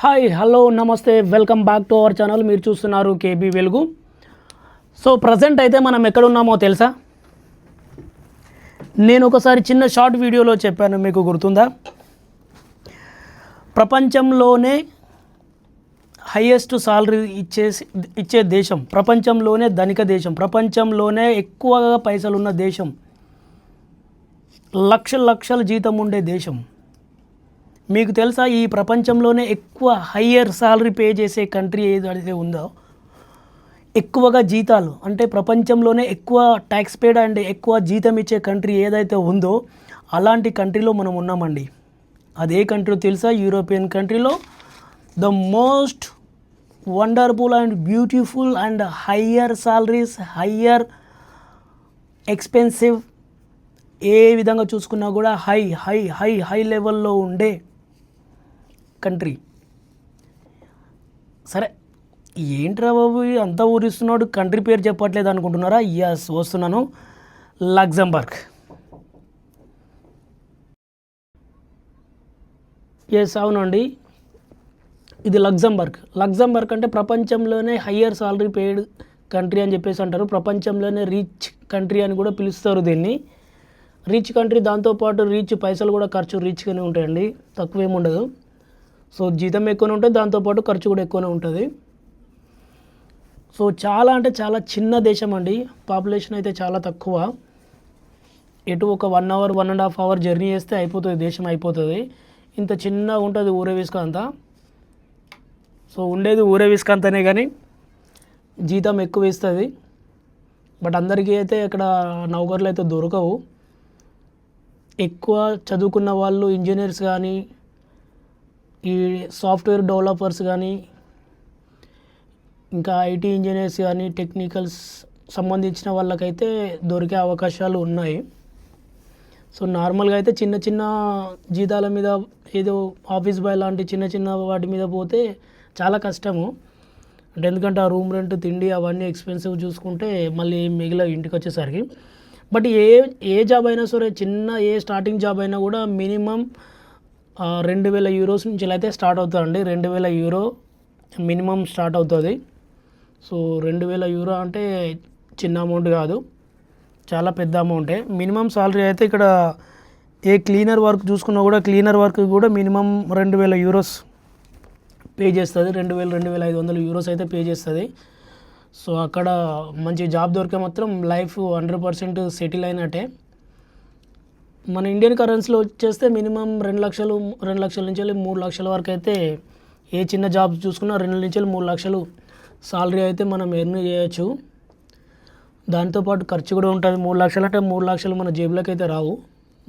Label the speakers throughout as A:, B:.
A: Hi hello నమస్తే welcome back to our channel మీరు చూస్తున్నారు కేబీ వెలుగు సో ప్రజెంట్ అయితే మనం ఎక్కడున్నామో తెలుసా? నేను ఒకసారి చిన్న షార్ట్ వీడియోలో చెప్పాను మీకు గుర్తుందా? ప్రపంచంలోనే హయ్యెస్ట్ సాలరీ ఇచ్చే ఇచ్చే దేశం ప్రపంచంలోనే ధనిక దేశం ప్రపంచంలోనే ఎక్కువగా పైసలు ఉన్న దేశం లక్ష లక్షల జీతం ఉండే దేశం. మీకు తెలుసా ఈ ప్రపంచంలోనే ఎక్కువ హయ్యర్ సాలరీ పే చేసే కంట్రీ ఏదైతే ఉందో ఎక్కువగా జీతాలు అంటే ప్రపంచంలోనే ఎక్కువ ట్యాక్స్ పేడ్ అండ్ ఎక్కువ జీతం ఇచ్చే కంట్రీ ఏదైతే ఉందో అలాంటి కంట్రీలో మనం ఉన్నామండి. అదే కంట్రీ తెలుసా యూరోపియన్ కంట్రీలో the most wonderful and beautiful and higher salaries higher expensive ఏ విధంగా చూసుకున్నా కూడా హై హై హై హై లెవెల్లో ఉండే కంట్రీ. సరే ఏంట్రా బాబు అంతా ఊరిస్తున్నాడు కంట్రీ పేరు చెప్పట్లేదు అనుకుంటున్నారా? ఎస్ వస్తున్నాను. లగ్జంబర్గ్ ఎస్ అవునండి. ఇది లగ్జంబర్గ్ లగ్జంబర్గ్ అంటే ప్రపంచంలోనే హయ్యర్ సాలరీ పేడ్ కంట్రీ అని చెప్పేసి అంటారు. ప్రపంచంలోనే రిచ్ కంట్రీ అని కూడా పిలుస్తారు దీన్ని. రిచ్ కంట్రీ దాంతోపాటు రిచ్ పైసలు కూడా ఖర్చు రిచ్గానే ఉంటాయండి. తక్కువేం ఉండదు. సో జీతం ఎక్కువనే ఉంటుంది దాంతోపాటు ఖర్చు కూడా ఎక్కువనే ఉంటుంది. సో చాలా అంటే చాలా చిన్న దేశం అండి. పాపులేషన్ అయితే చాలా తక్కువ. ఎటు ఒక one hour one and half hour journey చేస్తే అయిపోతుంది దేశం అయిపోతుంది. ఇంత చిన్నగా ఉంటుంది ఊరే విస్కంత. సో ఉండేది ఊరే అంతనే కానీ జీతం ఎక్కువ ఇస్తుంది. బట్ అందరికీ అయితే ఇక్కడ నౌకర్లు అయితే దొరకవు. ఎక్కువ చదువుకున్న వాళ్ళు ఇంజనీర్స్ కానీ ఈ సాఫ్ట్వేర్ డెవలపర్స్ కానీ ఇంకా ఐటీ ఇంజనీర్స్ కానీ టెక్నికల్స్ సంబంధించిన వాళ్ళకైతే దొరికే అవకాశాలు ఉన్నాయి. సో నార్మల్గా అయితే చిన్న చిన్న జీతాల మీద ఏదో ఆఫీస్ బాయ్ లాంటి చిన్న చిన్న వాటి మీద పోతే చాలా కష్టము. అంటే ఎందుకంటే ఆ రూమ్ రెంట్ తిండి అవన్నీ ఎక్స్పెన్సివ్ చూసుకుంటే మళ్ళీ మిగిలిన ఇంటికి వచ్చేసరికి బట్ ఏ ఏ జాబ్ అయినా సరే చిన్న ఏ స్టార్టింగ్ జాబ్ అయినా కూడా మినిమం రెండు వేల యూరోస్ నుంచి అయితే స్టార్ట్ అవుతుందండి. రెండు వేల యూరో మినిమం స్టార్ట్ అవుతుంది. సో రెండు వేల యూరో అంటే చిన్న అమౌంట్ కాదు. చాలా పెద్ద అమౌంటే. మినిమం సాలరీ అయితే ఇక్కడ ఏ క్లీనర్ వర్క్ చూసుకున్నా కూడా క్లీనర్ వర్క్ కూడా మినిమం రెండు వేల యూరోస్ పే చేస్తుంది. రెండు వేల రెండు వేల ఐదు వందల యూరోస్ అయితే పే చేస్తుంది. సో అక్కడ మంచి జాబ్ దొరికే మాత్రం లైఫ్ హండ్రెడ్ పర్సెంట్ సెటిల్ అయినట్టే. మన ఇండియన్ కరెన్సీలో వచ్చేస్తే మినిమం రెండు లక్షలు రెండు లక్షల నుంచి వెళ్ళి మూడు లక్షల వరకు అయితే ఏ చిన్న జాబ్ చూసుకున్నా రెండు నుంచి వెళ్ళి మూడు లక్షలు సాలరీ అయితే మనం ఎర్న్ చేయొచ్చు. దాంతోపాటు ఖర్చు కూడా ఉంటుంది. మూడు లక్షలు అంటే మూడు లక్షలు మన జేబులోకి అయితే రావు.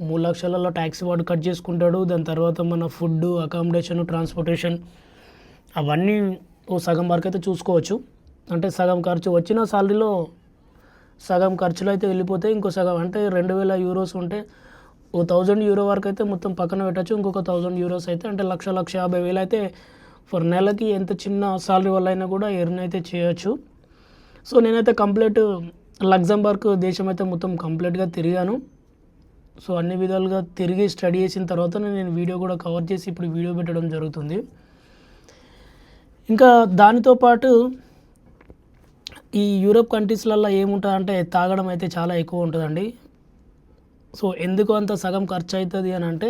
A: మూడు లక్షలలో ట్యాక్సీ వాడు కట్ చేసుకుంటాడు. దాని తర్వాత మన ఫుడ్ అకామిడేషన్ ట్రాన్స్పోర్టేషన్ అవన్నీ ఓ సగం వరకు అయితే చూసుకోవచ్చు. అంటే సగం ఖర్చు వచ్చిన సాలరీలో సగం ఖర్చులు అయితే వెళ్ళిపోతాయి. ఇంకో సగం అంటే రెండు వేల యూరోస్ ఉంటే ఓ థౌజండ్ యూరో వరకు అయితే మొత్తం పక్కన పెట్టచ్చు. ఇంకొక థౌజండ్ యూరోస్ అయితే అంటే లక్ష లక్ష యాభై వేలు అయితే ఫర్ నెలకి ఎంత చిన్న సాలరీ వల్ల అయినా కూడా ఎర్న్ అయితే చేయొచ్చు. సో నేనైతే కంప్లీట్ లగ్జంబర్గ్ దేశం అయితే మొత్తం కంప్లీట్గా తిరిగాను. సో అన్ని విధాలుగా తిరిగి స్టడీ చేసిన తర్వాత నేను వీడియో కూడా కవర్ చేసి ఇప్పుడు వీడియో పెట్టడం జరుగుతుంది. ఇంకా దానితో పాటు ఈ యూరోప్ కంట్రీస్లలో ఏముంటుందంటే తాగడం అయితే చాలా ఎక్కువ ఉంటుందండి. సో ఎందుకు అంత సగం ఖర్చు అవుతుంది అని అంటే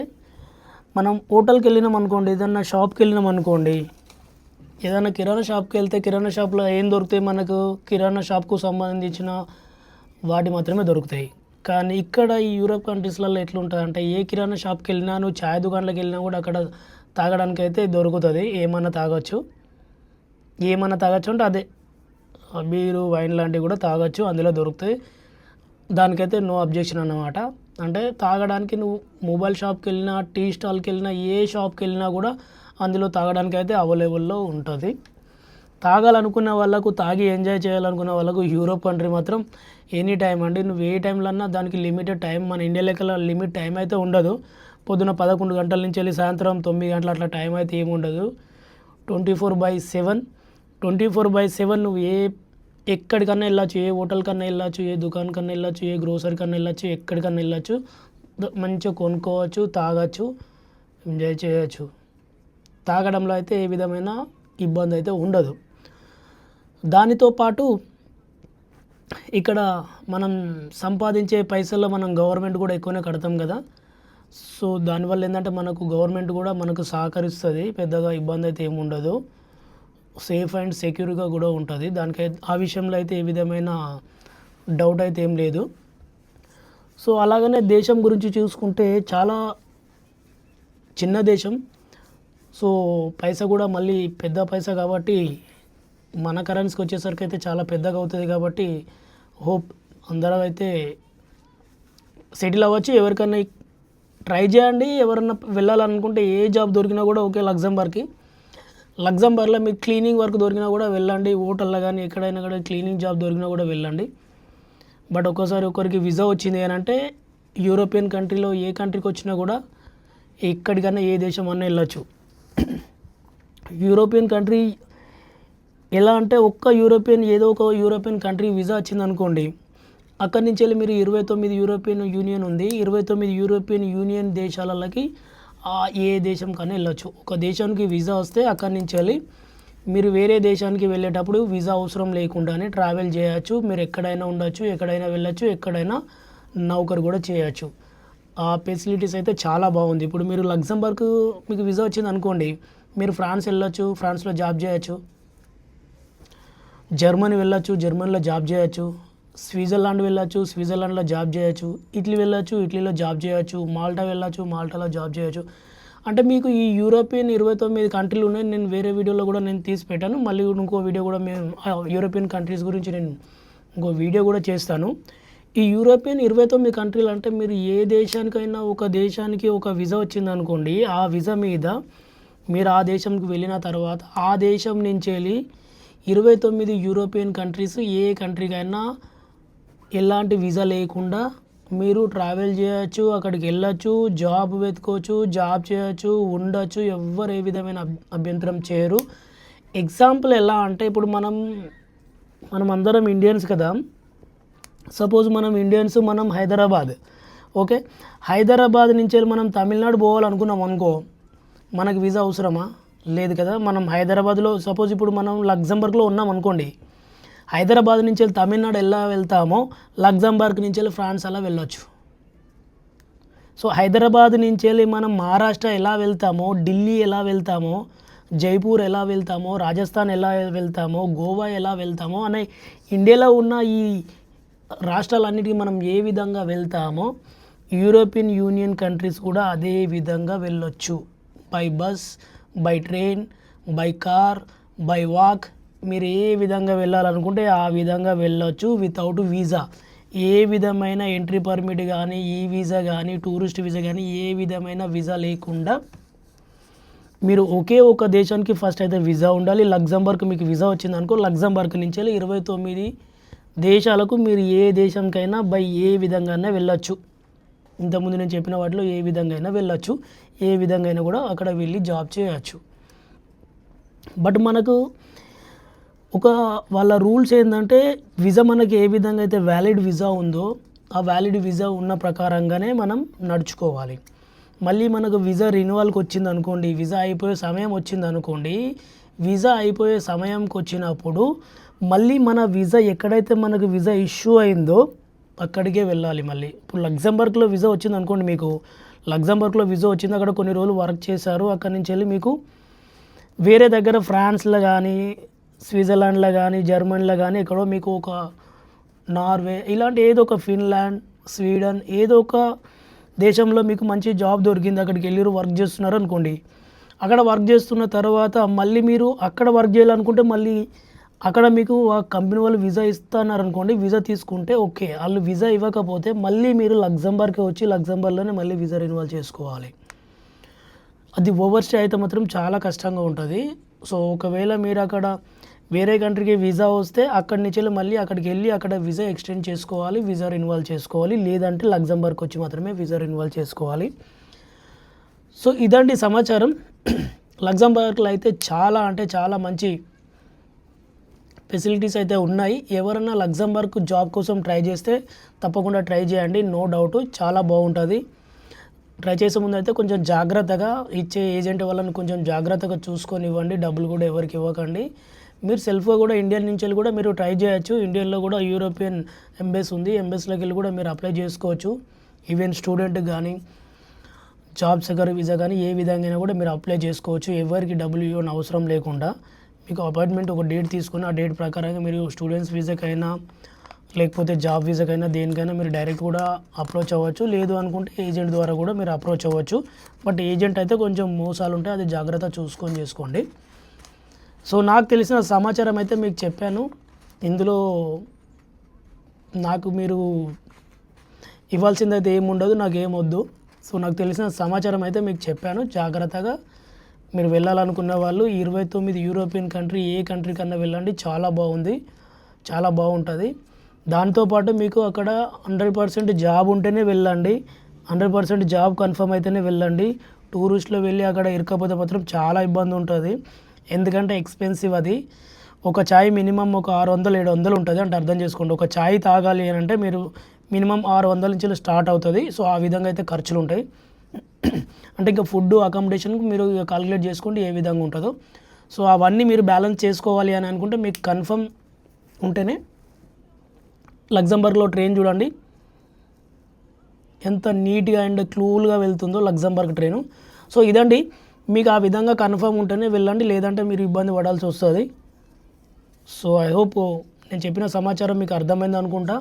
A: మనం హోటల్కి వెళ్ళినాం అనుకోండి ఏదన్నా షాప్కి వెళ్ళినాం అనుకోండి ఏదైనా కిరాణా షాప్కి వెళ్తే కిరాణా షాప్లో ఏం దొరుకుతాయి మనకు? కిరాణా షాప్కు సంబంధించిన వాటి మాత్రమే దొరుకుతాయి. కానీ ఇక్కడ ఈ యూరోప్ కంట్రీస్లలో ఎట్లుంటుంది అంటే ఏ కిరాణా షాప్కి వెళ్ళినా నువ్వు ఛాయ్ దుకాణాలకు వెళ్ళినా కూడా అక్కడ తాగడానికి అయితే దొరుకుతుంది. ఏమన్నా తాగొచ్చు. ఏమన్నా తాగొచ్చు అంటే అదే. బీరు వైన్ లాంటివి కూడా తాగొచ్చు. అందులో దొరుకుతాయి. దానికైతే నో అబ్జెక్షన్ అన్నమాట. అంటే తాగడానికి నువ్వు మొబైల్ షాప్కి వెళ్ళినా టీ స్టాల్కి వెళ్ళినా ఏ షాప్కి వెళ్ళినా కూడా అందులో తాగడానికి అయితే అవైలబుల్లో ఉంటుంది. తాగాలనుకున్న వాళ్ళకు తాగి ఎంజాయ్ చేయాలనుకున్న వాళ్ళకు యూరోప్ కంట్రీ మాత్రం ఎనీ టైం అండి. నువ్వు ఏ టైంలో అన్నా దానికి లిమిటెడ్ టైం మన ఇండియా లెక్కల లిమిట్ టైం అయితే ఉండదు. పొద్దున పదకొండు గంటల నుంచి వెళ్ళి సాయంత్రం తొమ్మిది గంటల అట్లా టైం అయితే ఏమి ఉండదు twenty four by seven twenty four by seven నువ్వు ఏ ఎక్కడికన్నా వెళ్ళచ్చు ఏ హోటల్ కన్నా వెళ్ళచ్చు ఏ దుకాణం కన్నా వెళ్ళచ్చు ఏ గ్రోసరీ కన్నా వెళ్ళచ్చు ఎక్కడికన్నా వెళ్ళచ్చు మంచిగా కొనుక్కోవచ్చు తాగొచ్చు ఎంజాయ్ చేయొచ్చు. తాగడంలో అయితే ఏ విధమైన ఇబ్బంది అయితే ఉండదు. దానితో పాటు ఇక్కడ మనం సంపాదించే పైసల్లో మనం గవర్నమెంట్ కూడా ఎక్కువనే కడతాం కదా. సో దానివల్ల ఏంటంటే మనకు గవర్నమెంట్ కూడా మనకు సహకరిస్తుంది పెద్దగా ఇబ్బంది అయితే ఏమి ఉండదు. సేఫ్ అండ్ సెక్యూర్గా కూడా ఉంటుంది. దానికి ఆ విషయంలో అయితే ఏ విధమైన డౌట్ అయితే ఏం లేదు. సో అలాగనే దేశం గురించి చూసుకుంటే చాలా చిన్న దేశం. సో పైసా కూడా మళ్ళీ పెద్ద పైసా కాబట్టి మన కరెన్సీకి వచ్చేసరికి అయితే చాలా పెద్దగా అవుతుంది కాబట్టి హోప్ అందరూ అయితే సెటిల్ అవ్వచ్చు. ఎవరికైనా ట్రై చేయండి. ఎవరన్నా వెళ్ళాలనుకుంటే ఏ జాబ్ దొరికినా కూడా ఓకే లగ్జంబర్గ్కి లగ్జంబర్గ్లో మీకు క్లీనింగ్ వర్క్ దొరికినా కూడా వెళ్ళండి. హోటల్లో కానీ ఎక్కడైనా కూడా క్లీనింగ్ జాబ్ దొరికినా కూడా వెళ్ళండి. బట్ ఒక్కోసారి ఒకరికి వీసా వచ్చింది అని అంటే యూరోపియన్ కంట్రీలో ఏ కంట్రీకి వచ్చినా కూడా ఎక్కడికైనా ఏ దేశం అన్నా వెళ్ళొచ్చు. యూరోపియన్ కంట్రీ ఎలా అంటే ఒక్క యూరోపియన్ ఏదో ఒక యూరోపియన్ కంట్రీ వీసా వచ్చింది అనుకోండి. అక్కడి నుంచి వెళ్ళి మీరు ఇరవై తొమ్మిది యూరోపియన్ యూనియన్ ఉంది. ఇరవై తొమ్మిది యూరోపియన్ యూనియన్ దేశాలకి ఏ దేశం కన్నా వెళ్ళొచ్చు. ఒక దేశానికి వీసా వస్తే అక్కడి నుంచి వెళ్ళి మీరు వేరే దేశానికి వెళ్ళేటప్పుడు వీసా అవసరం లేకుండానే ట్రావెల్ చేయొచ్చు. మీరు ఎక్కడైనా ఉండొచ్చు ఎక్కడైనా వెళ్ళొచ్చు ఎక్కడైనా నౌకరు కూడా చేయొచ్చు. ఆ ఫెసిలిటీస్ అయితే చాలా బాగుంది. ఇప్పుడు మీరు లగ్జంబర్గ్ మీకు వీసా వచ్చింది అనుకోండి మీరు ఫ్రాన్స్ వెళ్ళొచ్చు ఫ్రాన్స్లో జాబ్ చేయొచ్చు. జర్మనీ వెళ్ళొచ్చు జర్మనీలో జాబ్ చేయొచ్చు. స్విట్జర్లాండ్ వెళ్ళొచ్చు స్విట్జర్లాండ్లో జాబ్ చేయొచ్చు ఇటలీ వెళ్ళొచ్చు ఇటలీలో జాబ్ చేయొచ్చు మాల్టా వెళ్ళొచ్చు మాల్టాలో జాబ్ చేయొచ్చు. అంటే మీకు ఈ యూరోపియన్ ఇరవై తొమ్మిది కంట్రీలు ఉన్నాయి నేను వేరే వీడియోలో కూడా నేను తీసి పెట్టాను. మళ్ళీ ఇంకో వీడియో కూడా మేము యూరోపియన్ కంట్రీస్ గురించి నేను ఇంకో వీడియో కూడా చేస్తాను. ఈ యూరోపియన్ ఇరవై తొమ్మిది కంట్రీలు అంటే మీరు ఏ దేశానికైనా ఒక దేశానికి ఒక వీసా వచ్చింది అనుకోండి ఆ వీసా మీద మీరు ఆ దేశంకి వెళ్ళిన తర్వాత ఆ దేశం నుంచి వెళ్ళి ఇరవై తొమ్మిది యూరోపియన్ కంట్రీస్ ఏ కంట్రీకైనా ఎలాంటి వీసా లేకుండా మీరు ట్రావెల్ చేయొచ్చు అక్కడికి వెళ్ళొచ్చు జాబ్ వెతుకోవచ్చు జాబ్ చేయొచ్చు ఉండొచ్చు ఎవ్వరు ఏ విధమైన అభ్యంతరం చేయరు. ఎగ్జాంపుల్ ఎలా అంటే ఇప్పుడు మనం మనం అందరం ఇండియన్స్ కదా. సపోజ్ మనం ఇండియన్స్ మనం హైదరాబాద్. ఓకే? హైదరాబాద్ నుంచి మనం తమిళనాడు పోవాలనుకున్నాం అనుకో మనకు వీసా అవసరమా? లేదు కదా. మనం హైదరాబాద్లో సపోజ్ ఇప్పుడు మనం లగ్జంబర్గ్లో ఉన్నాం అనుకోండి హైదరాబాద్ నుంచి వెళ్ళి తమిళనాడు ఎలా వెళ్తామో లగ్జంబర్గ్ నుంచి వెళ్ళి ఫ్రాన్స్ అలా వెళ్ళొచ్చు. సో హైదరాబాద్ నుంచి వెళ్ళి మనం మహారాష్ట్ర ఎలా వెళ్తామో ఢిల్లీ ఎలా వెళ్తామో జైపూర్ ఎలా వెళ్తామో రాజస్థాన్ ఎలా వెళ్తామో గోవా ఎలా వెళ్తామో అనే ఇండియాలో ఉన్న ఈ రాష్ట్రాలన్నిటికీ మనం ఏ విధంగా వెళ్తామో యూరోపియన్ యూనియన్ కంట్రీస్ కూడా అదే విధంగా వెళ్ళొచ్చు. By bus by train by car by walk మీరు ఏ విధంగా వెళ్ళాలనుకుంటే ఆ విధంగా వెళ్ళొచ్చు వితౌట్ వీసా ఏ విధమైన ఎంట్రీ పర్మిట్ కానీ ఈ వీసా కానీ టూరిస్ట్ వీసా కానీ ఏ విధమైన వీసా లేకుండా మీరు ఒకే ఒక దేశానికి ఫస్ట్ అయితే వీసా ఉండాలి. లగ్జంబర్గ్ మీకు వీసా వచ్చింది అనుకో లగ్జంబర్గ్ నుంచి ఇరవై తొమ్మిది దేశాలకు మీరు ఏ దేశంకైనా బై ఏ విధంగానే వెళ్ళొచ్చు. ఇంతకుముందు నేను చెప్పిన వాటిలో ఏ విధంగా అయినా వెళ్ళొచ్చు. ఏ విధంగా అయినా కూడా అక్కడ వెళ్ళి జాబ్ చేయొచ్చు. బట్ మనకు ఒక వాళ్ళ రూల్స్ ఏంటంటే వీసా మనకి ఏ విధంగా అయితే వ్యాలిడ్ వీసా ఉందో ఆ వ్యాలిడ్ వీసా ఉన్న ప్రకారంగానే మనం నడుచుకోవాలి. మళ్ళీ మనకు వీసా రెన్యువల్కి వచ్చింది అనుకోండి వీసా అయిపోయే సమయం వచ్చింది అనుకోండి వీసా అయిపోయే సమయంకి వచ్చినప్పుడు మళ్ళీ మన వీసా ఎక్కడైతే మనకు వీసా ఇష్యూ అయిందో అక్కడికే వెళ్ళాలి మళ్ళీ. ఇప్పుడు లగ్జంబర్గ్లో వీసా వచ్చింది అనుకోండి మీకు లగ్జంబర్గ్లో వీసా వచ్చింది అక్కడ కొన్ని రోజులు వర్క్ చేశారు అక్కడి నుంచి వెళ్ళి మీకు వేరే దగ్గర ఫ్రాన్స్లో కానీ స్విట్జర్లాండ్లో కానీ జర్మనీలో కానీ ఎక్కడో మీకు ఒక నార్వే ఇలాంటి ఏదో ఒక ఫిన్లాండ్ స్వీడన్ ఏదో ఒక దేశంలో మీకు మంచి జాబ్ దొరికింది. అక్కడికి వెళ్ళి వర్క్ చేస్తున్నారు అనుకోండి. అక్కడ వర్క్ చేస్తున్న తర్వాత మళ్ళీ మీరు అక్కడ వర్క్ చేయాలనుకుంటే మళ్ళీ అక్కడ మీకు ఆ కంపెనీ వాళ్ళు వీసా ఇస్తున్నారు అనుకోండి వీసా తీసుకుంటే ఓకే. వాళ్ళు వీసా ఇవ్వకపోతే మళ్ళీ మీరు లగ్జంబర్గ్కి వచ్చి లగ్జంబర్గ్లోనే మళ్ళీ వీసా రెన్యువల్ చేసుకోవాలి. అది ఓవర్ స్టే అయితే మాత్రం చాలా కష్టంగా ఉంటుంది. సో ఒకవేళ మీరు అక్కడ వేరే కంట్రీకి వీసా వస్తే అక్కడి నుంచి వెళ్ళి మళ్ళీ అక్కడికి వెళ్ళి అక్కడ వీసా ఎక్స్టెండ్ చేసుకోవాలి వీసా ఇన్వాల్వ్ చేసుకోవాలి. లేదంటే లగ్జంబర్గ్ వచ్చి మాత్రమే వీసా ఇన్వాల్వ్ చేసుకోవాలి. సో ఇదండి సమాచారం. లగ్జంబర్గ్లో అయితే చాలా అంటే చాలా మంచి ఫెసిలిటీస్ అయితే ఉన్నాయి. ఎవరన్నా లగ్జంబర్గ్ జాబ్ కోసం ట్రై చేస్తే తప్పకుండా ట్రై చేయండి. నో డౌట్ చాలా బాగుంటుంది. ట్రై చేసే ముందు అయితే కొంచెం జాగ్రత్తగా ఇచ్చే ఏజెంట్ వాళ్ళని కొంచెం జాగ్రత్తగా చూసుకొని ఇవ్వండి. డబ్బులు కూడా ఎవరికి ఇవ్వకండి. మీరు సెల్ఫ్గా కూడా ఇండియన్ నుంచి వెళ్ళి కూడా మీరు ట్రై చేయొచ్చు. ఇండియన్లో కూడా యూరోపియన్ ఎంబెస్ ఉంది. ఎంబెస్లోకి వెళ్ళి కూడా మీరు అప్లై చేసుకోవచ్చు. ఈవెన్ స్టూడెంట్ కానీ జాబ్ సెకర్ వీసా కానీ ఏ విధంగా కూడా మీరు అప్లై చేసుకోవచ్చు. ఎవరికి డబ్ల్యూ అవసరం లేకుండా. మీకు అపాయింట్మెంట్ ఒక డేట్ తీసుకుని ఆ డేట్ ప్రకారంగా మీరు స్టూడెంట్స్ వీసాకైనా లేకపోతే జాబ్ వీసాకైనా దేనికైనా మీరు డైరెక్ట్ కూడా అప్రోచ్ అవ్వచ్చు. లేదు అనుకుంటే ఏజెంట్ ద్వారా కూడా మీరు అప్రోచ్ అవ్వచ్చు. బట్ ఏజెంట్ అయితే కొంచెం మోసాలు ఉంటాయి. అది జాగ్రత్త చూసుకొని చేసుకోండి. సో నాకు తెలిసిన సమాచారం అయితే మీకు చెప్పాను. ఇందులో నాకు మీరు ఇవ్వాల్సింది అయితే ఏముండదు నాకు ఏమొద్దు సో నాకు తెలిసిన సమాచారం అయితే మీకు చెప్పాను. జాగ్రత్తగా మీరు వెళ్ళాలనుకున్న వాళ్ళు ఇరవై తొమ్మిది యూరోపియన్ కంట్రీ ఏ కంట్రీ కన్నా వెళ్ళండి. చాలా బాగుంది. చాలా బాగుంటుంది. దాంతోపాటు మీకు అక్కడ హండ్రెడ్ పర్సెంట్ జాబ్ ఉంటేనే వెళ్ళండి. హండ్రెడ్ పర్సెంట్ జాబ్ కన్ఫర్మ్ అయితేనే వెళ్ళండి. టూరిస్ట్లో వెళ్ళి అక్కడ ఇరకపోతే మాత్రం చాలా ఇబ్బంది ఉంటుంది. ఎందుకంటే ఎక్స్పెన్సివ్ అది. ఒక ఛాయ్ మినిమం ఒక ఆరు వందలు ఏడు వందలు ఉంటుంది అంటే అర్థం చేసుకోండి. ఒక ఛాయ్ తాగాలి అని అంటే మీరు మినిమం ఆరు వందల నుంచి స్టార్ట్ అవుతుంది. సో ఆ విధంగా అయితే ఖర్చులు ఉంటాయి. అంటే ఇంకా ఫుడ్ అకామిడేషన్ మీరు కాలిక్యులేట్ చేసుకోండి ఏ విధంగా ఉంటుందో. సో అవన్నీ మీరు బ్యాలెన్స్ చేసుకోవాలి అని అనుకుంటే మీకు కన్ఫర్మ్ ఉంటేనే లగ్జంబర్గ్లో ట్రైన్ చూడండి. ఎంత నీట్గా అండ్ క్లూల్గా వెళ్తుందో లగ్జంబర్గ్ ట్రైను సో ఇదండి. మీకు ఆ విధంగా కన్ఫర్మ్ ఉంటేనే వెళ్ళండి లేదంటే మీరు ఇబ్బంది పడాల్సి వస్తుంది. సో ఐ హోప్ నేను చెప్పిన సమాచారం మీకు అర్థమైంది అనుకుంటా.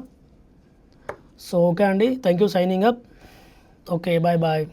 A: సో ఓకే అండి. Thank you signing up okay bye bye